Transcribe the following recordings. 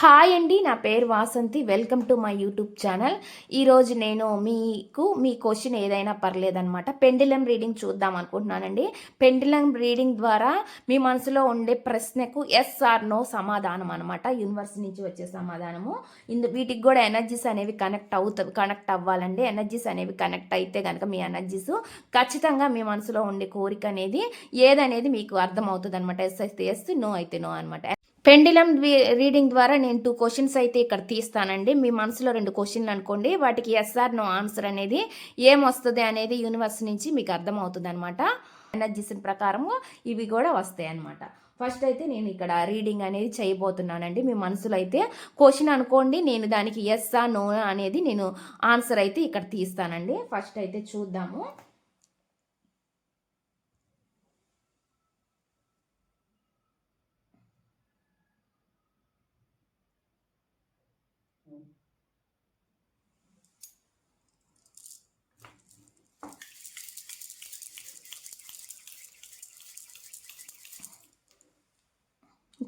Hi అండి నా పేరు Vasanthi. Welcome to my YouTube channel. ఈరోజు నేను మీకు మీ క్వశ్చన్ ఏదైనా పర్లేదనమాట పెండిలం రీడింగ్ చూద్దాం అనుకుంటున్నానండి. పెండిలం రీడింగ్ ద్వారా మీ మనసులో ఉండే ప్రశ్నకు ఎస్ ఆర్ నో సమాధానం అనమాట యూనివర్స్ నుంచి వచ్చే సమాధానము. ఇందు వీటికి కూడా ఎనర్జీస్ అనేవి కనెక్ట్ అవుతాయి కనెక్ట్ అవ్వాలండి. ఎనర్జీస్ అనేవి కనెక్ట్ అయితే కనుక మీ ఎనర్జీస్ ఖచ్చితంగా మీ మనసులో ఉండే కోరిక అనేది ఏదనేది మీకు అర్థమవుతుంది అనమాట ఎస్ అయితే ఎస్ నో అయితే నో అనమాట పెండిలం రీడింగ్ ద్వారా నేను టూ క్వశ్చన్స్ అయితే ఇక్కడ తీస్తానండి. మీ మనసులో రెండు క్వశ్చన్లు అనుకోండి. వాటికి ఎస్ఆర్ నో ఆన్సర్ అనేది ఏమొస్తుంది అనేది యూనివర్స్ నుంచి మీకు అర్థమవుతుంది అనమాట ఎనర్జీస్ ప్రకారము ఇవి కూడా వస్తాయి అనమాట ఫస్ట్ అయితే నేను ఇక్కడ రీడింగ్ అనేది చేయబోతున్నానండి. మీ మనసులో అయితే క్వశ్చన్ అనుకోండి. నేను దానికి ఎస్ఆ నో అనేది నేను ఆన్సర్ అయితే ఇక్కడ తీస్తానండి. ఫస్ట్ అయితే చూద్దాము.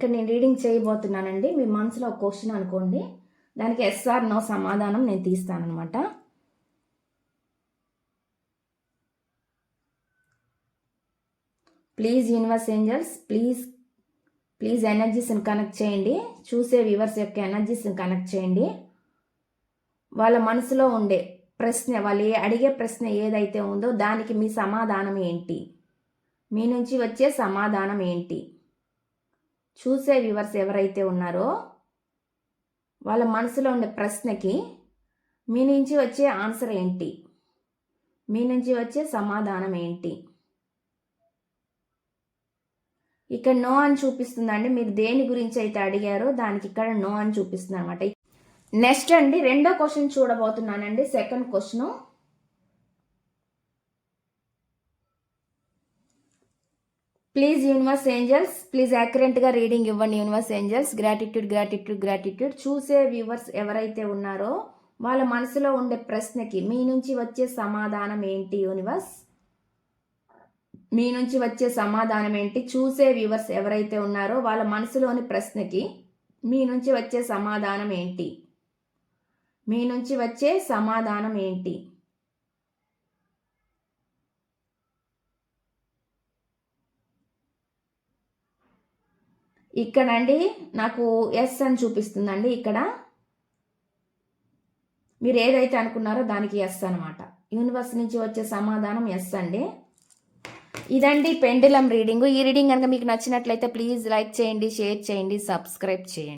ఇక్కడ నేను రీడింగ్ చేయబోతున్నానండి. మీ మనసులో ఒక క్వశ్చన్ అనుకోండి. దానికి ఎస్ఆర్ నో సమాధానం నేను తీస్తానమాట please universe angels please please ఎనర్జీస్ని connect చేయండి. చూసే వివర్స్ యొక్క ఎనర్జీస్ని కనెక్ట్ చేయండి. వాళ్ళ మనసులో ఉండే ప్రశ్న వాళ్ళు అడిగే ప్రశ్న ఏదైతే ఉందో దానికి మీ సమాధానం ఏంటి? మీ నుంచి వచ్చే సమాధానం ఏంటి? చూసే వ్యూవర్స్ ఎవరైతే ఉన్నారో వాళ్ళ మనసులో ఉండే ప్రశ్నకి మీ నుంచి వచ్చే ఆన్సర్ ఏంటి? మీ నుంచి వచ్చే సమాధానం ఏంటి? ఇక్కడ నో అని చూపిస్తుందండి. మీరు దేని గురించి అయితే అడిగారో దానికి ఇక్కడ నో అని చూపిస్తుంది అనమాట నెక్స్ట్ అండి రెండో question చూడబోతున్నానండి. Second question. Please universe angels please యాక్యురెంట్గా reading ఇవ్వండి universe angels gratitude gratitude gratitude చూసే వ్యూవర్స్ ఎవరైతే ఉన్నారో వాళ్ళ మనసులో ఉండే ప్రశ్నకి మీ నుంచి వచ్చే సమాధానం ఏంటి యూనివర్స్ మీ నుంచి వచ్చే సమాధానం ఏంటి? చూసే వ్యూవర్స్ ఎవరైతే ఉన్నారో వాళ్ళ మనసులోని ప్రశ్నకి మీ నుంచి వచ్చే సమాధానం ఏంటి? మీ నుంచి వచ్చే సమాధానం ఏంటి? ఇక్కడ అండి నాకు ఎస్ అని చూపిస్తుందండి ఇక్కడ. మీరు ఏదైతే అనుకున్నారో దానికి ఎస్ అనమాట యూనివర్స్ నుంచి వచ్చే సమాధానం ఎస్ అండి. ఇదండి పెండిలం రీడింగ్. ఈ రీడింగ్ కనుక మీకు నచ్చినట్లయితే ప్లీజ్ లైక్ చేయండి షేర్ చేయండి సబ్స్క్రైబ్ చేయండి.